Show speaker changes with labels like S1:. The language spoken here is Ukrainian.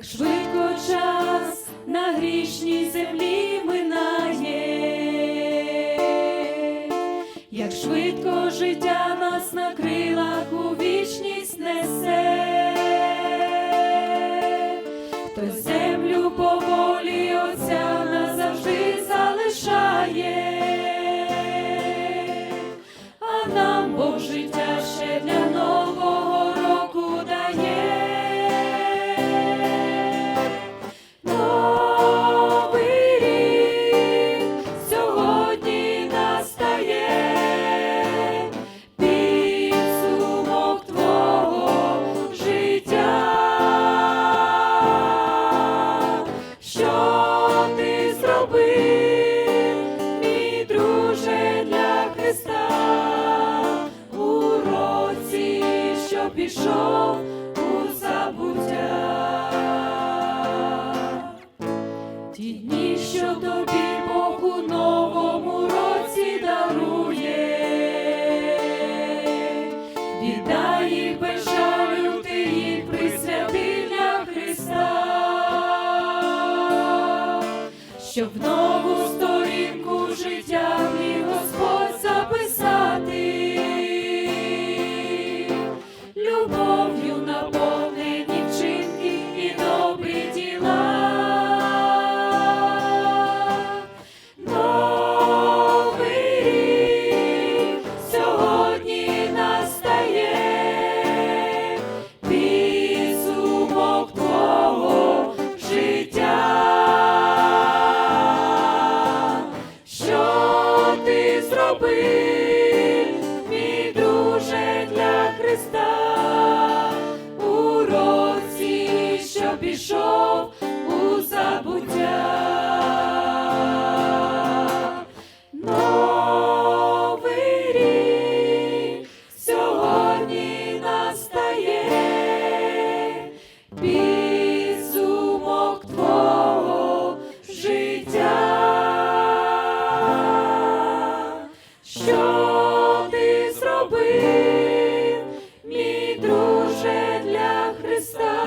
S1: як швидко час на грішній землі минає, як швидко життя нас на крилах у вічність несе. щоб нову сторінку життя. робив. що ти зробив, мій друже для Христа.